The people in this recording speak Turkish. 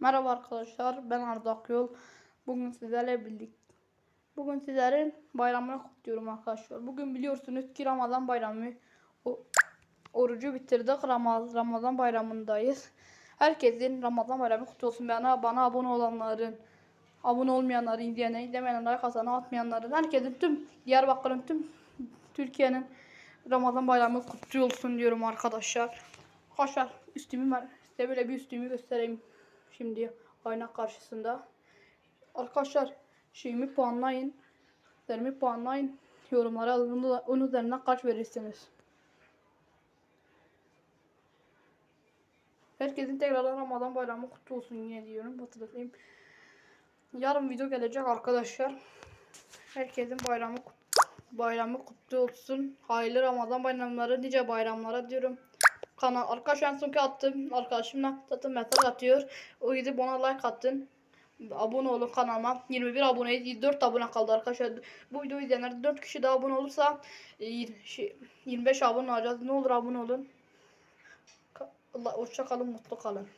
Merhaba arkadaşlar, ben Arda Akyol. Bugün sizlerle birlik. Bugün sizlerin bayramını kutluyorum arkadaşlar. Bugün biliyorsunuz ki Ramazan bayramı. O, orucu bitirdik. Ramaz, Ramazan bayramındayız. Herkesin Ramazan bayramı kutlu olsun. Bana, bana abone olanların, abone olmayanların, izleyenlerin, izlemeyenlerin, kazanı atmayanların, herkesin tüm Diyarbakır'ın tüm Türkiye'nin Ramazan bayramı kutlu olsun diyorum arkadaşlar. Arkadaşlar üstümü ver. Size böyle bir üstümü göstereyim. Şimdi ayna karşısında. Arkadaşlar şeyimi puanlayın. Üzerimi puanlayın. Yorumlara yazın. Onun üzerinden kaç verirsiniz? Herkesin tekrardan Ramazan bayramı kutlu olsun yine diyorum. Hatırlatayım. Yarın video gelecek arkadaşlar. Herkesin bayramı bayramı kutlu olsun. Hayırlı Ramazan bayramları, nice bayramlara diyorum. Kanal arkadaşlar en sonki attım. Arkadaşımla zaten mesaj atıyor. O gidip ona like attın. Abone olun kanalıma. 21 aboneyiz. 4 abone kaldı arkadaşlar. Bu videoyu izleyenler 4 kişi daha abone olursa e, şey, 25 abone olacağız. Ne olur abone olun. Hoşça kalın, mutlu kalın.